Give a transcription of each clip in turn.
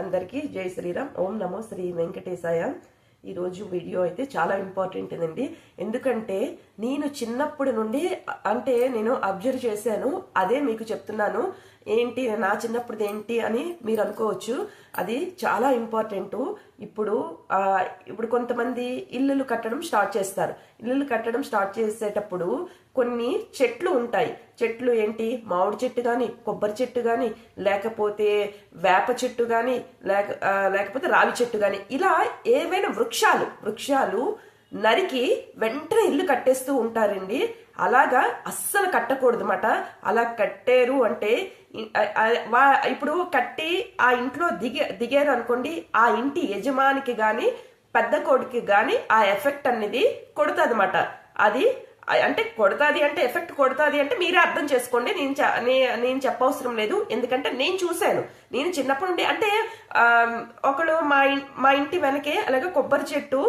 అందరికీ జై శ్రీరామ్. ఓం నమో శ్రీ వెంకటేశాయ. ఈరోజు వీడియో అయితే చాలా ఇంపార్టెంట్ అండి. ఎందుకంటే నేను చిన్నప్పటి నుండి అంటే నేను అబ్జర్వ్ చేశాను అదే మీకు చెప్తున్నాను. ఏంటి నా చిన్నప్పుడు ఏంటి అని మీరు అనుకోవచ్చు. అది చాలా ఇంపార్టెంట్ ఇప్పుడు ఇప్పుడు కొంతమంది ఇల్లులు కట్టడం స్టార్ట్ చేస్తారు. ఇల్లులు కట్టడం స్టార్ట్ చేసేటప్పుడు కొన్ని చెట్లు ఉంటాయి. చెట్లు ఏంటి? మామిడి చెట్టు కానీ కొబ్బరి చెట్టు కానీ లేకపోతే వేప చెట్టు కానీ లేక లేకపోతే రావి చెట్టు కానీ ఇలా ఏవైనా వృక్షాలు వృక్షాలు నరికి వెంటనే ఇల్లు కట్టేస్తూ ఉంటారండి. అలాగా అస్సలు కట్టకూడదు అన్నమాట అలా కట్టారు అంటే ఇప్పుడు కట్టి ఆ ఇంట్లో దిగే దిగారు అనుకోండి ఆ ఇంటి యజమానికి కానీ పెద్ద కొడుకు కానీ ఆ ఎఫెక్ట్ అనేది కొడుతుంది అది అంటే కొడతాది అంటే ఎఫెక్ట్ కొడతాది అంటే మీరే అర్థం చేసుకోండి. నేను నేను చెప్పవసరం లేదు. ఎందుకంటే నేను చూశాను. నేను చిన్నప్పటి నుండి అంటే ఒకడు మా మా ఇంటి వెనకే అలాగే కొబ్బరి చెట్టు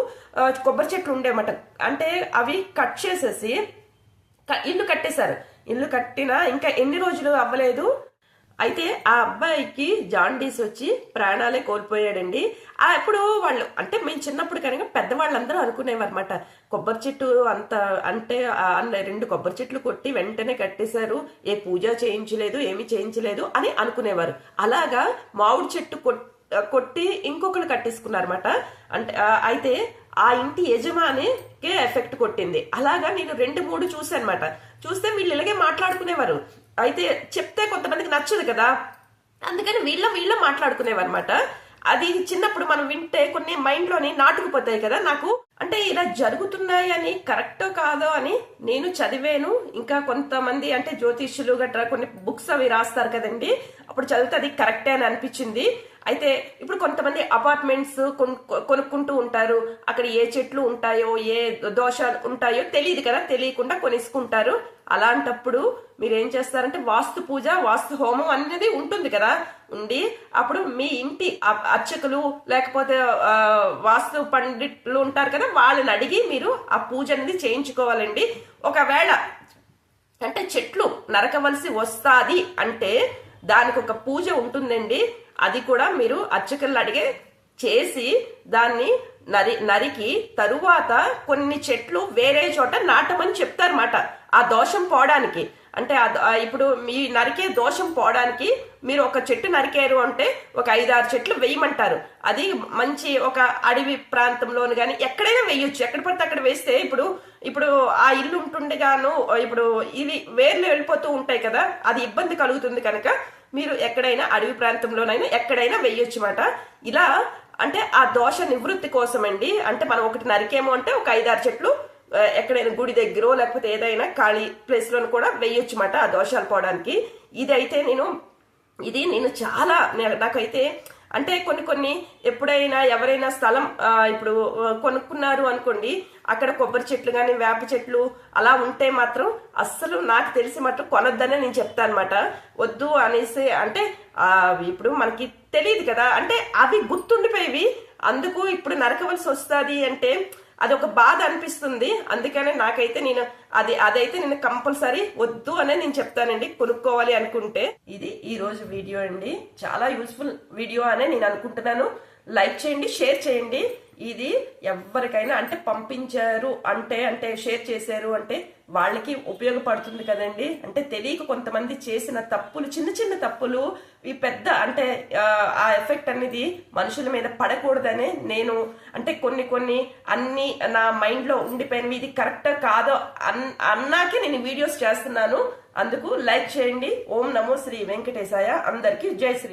కొబ్బరి చెట్టు ఉండేమాట. అంటే అవి కట్ చేసేసి ఇల్లు కట్టేశారు. ఇల్లు కట్టినా ఇంకా ఎన్ని రోజులు అవ్వలేదు. అయితే ఆ అబ్బాయికి జాండీస్ వచ్చి ప్రాణాలే కోల్పోయాడండి. ఆ అప్పుడు వాళ్ళు అంటే మేము చిన్నప్పుడు కనుక పెద్దవాళ్ళందరూ అనుకునేవారు అనమాట కొబ్బరి చెట్టు అంత అంటే అన్న రెండు కొబ్బరి చెట్లు కొట్టి వెంటనే కట్టేశారు. ఏ పూజ చేయించలేదు ఏమి చేయించలేదు అని అనుకునేవారు. అలాగా మామిడి చెట్టు కొట్టి ఇంకొకరు కట్టేసుకున్నారన్నమాట. అంటే అయితే ఆ ఇంటి యజమానికే ఎఫెక్ట్ కొట్టింది. అలాగా నేను రెండు మూడు చూసాను అనమాట చూస్తే వీళ్ళు ఇలాగే మాట్లాడుకునేవారు. అయితే చెప్తే కొంతమందికి నచ్చదు కదా. అందుకని వీళ్ళ వీళ్ళ మాట్లాడుకునేవన్నమాట. అది చిన్నప్పుడు మనం వింటే కొన్ని మైండ్లోని నాటుకుపోతాయి కదా నాకు. అంటే ఇలా జరుగుతున్నాయని కరెక్టో కాదో అని నేను చదివాను. ఇంకా కొంతమంది అంటే జ్యోతిష్యులు గట్రా కొన్ని బుక్స్ అవి రాస్తారు కదండి. అప్పుడు చదివితే అది కరెక్టే అని అనిపించింది. అయితే ఇప్పుడు కొంతమంది అపార్ట్మెంట్స్ కొనుక్కుంటూ ఉంటారు. అక్కడ ఏ చెట్లు ఉంటాయో ఏ దోషాలు ఉంటాయో తెలియదు కదా తెలియకుండా కొనేసుకుంటారు. అలాంటప్పుడు మీరు ఏం చేస్తారంటే వాస్తు పూజ వాస్తు హోమం అనేది ఉంటుంది కదా. ఉండి అప్పుడు మీ ఇంటి అర్చకులు లేకపోతే వాస్తు పండిట్లు ఉంటారు కదా వాళ్ళని అడిగి మీరు ఆ పూజ అనేది చేయించుకోవాలండి. ఒకవేళ అంటే చెట్లు నరకవలసి వస్తాది అంటే దానికి ఒక పూజ ఉంటుందండి. అది కూడా మీరు అర్చకులు అడిగే చేసి దాన్ని నరి నరికి తరువాత కొన్ని చెట్లు వేరే చోట నాటమని చెప్తారన్నమాట. ఆ దోషం పోవడానికి. అంటే ఇప్పుడు మీ నరికే దోషం పోవడానికి మీరు ఒక చెట్టు నరికారు అంటే ఒక ఐదారు చెట్లు వేయమంటారు. అది మంచి ఒక అడవి ప్రాంతంలోను కానీ ఎక్కడైనా వేయొచ్చు. ఎక్కడ పడితే అక్కడ వేస్తే ఇప్పుడు ఇప్పుడు ఆ ఇల్లు ఉంటుండగాను ఇప్పుడు ఇవి వేర్లు వెళ్ళిపోతూ ఉంటాయి కదా అది ఇబ్బంది కలుగుతుంది కనుక మీరు ఎక్కడైనా అడవి ప్రాంతంలోనైనా ఎక్కడైనా వేయొచ్చు మాట. ఇలా అంటే ఆ దోష నివృత్తి కోసమండి. అంటే మనం ఒకటి నరికేమో అంటే ఒక ఐదారు చెట్లు ఎక్కడైనా గుడి దగ్గర లేకపోతే ఏదైనా ఖాళీ ప్లేస్లోను కూడా వేయొచ్చు మాట ఆ దోషాలు పోవడానికి. ఇదైతే నేను ఇది నేను చాలా నాకైతే అంటే కొన్ని కొన్ని ఎప్పుడైనా ఎవరైనా స్థలం ఇప్పుడు కొనుక్కున్నారు అనుకోండి అక్కడ కొబ్బరి చెట్లు కానీ వేప చెట్లు అలా ఉంటే మాత్రం అస్సలు నాకు తెలిసి మాత్రం కొనొద్దనే నేను చెప్తాను అనమాట వద్దు అనేసి అంటే ఇప్పుడు మనకి తెలియదు కదా. అంటే అవి గుర్తుండిపోయేవి. అందుకు ఇప్పుడు నరకవలసి వస్తుంది అంటే అది ఒక బాధ అనిపిస్తుంది. అందుకనే నాకైతే నేను అది అదైతే నేను కంపల్సరీ వద్దు అనే నేను చెప్తానండి. కొనుక్కోవాలి అనుకుంటే. ఇది ఈ రోజు వీడియో అండి. చాలా యూస్ఫుల్ వీడియో అనే నేను అనుకుంటున్నాను. లైక్ చేయండి షేర్ చేయండి. ఇది ఎవరికైనా అంటే పంపించారు అంటే అంటే షేర్ చేశారు అంటే వాళ్ళకి ఉపయోగపడుతుంది కదండి. అంటే తెలియక కొంతమంది చేసిన తప్పులు చిన్న చిన్న తప్పులు ఈ పెద్ద అంటే ఆ, ఎఫెక్ట్ అనేది మనుషుల మీద పడకూడదనే నేను అంటే కొన్ని కొన్ని అన్ని నా మైండ్లో ఉండిపోయినవి. ఇది కరెక్ట్ కాదో అన్ అన్నాకే నేను వీడియోస్ చేస్తున్నాను. అందుకు లైక్ చేయండి. ఓం నమో శ్రీ వెంకటేశాయ. అందరికీ జై శ్రీ.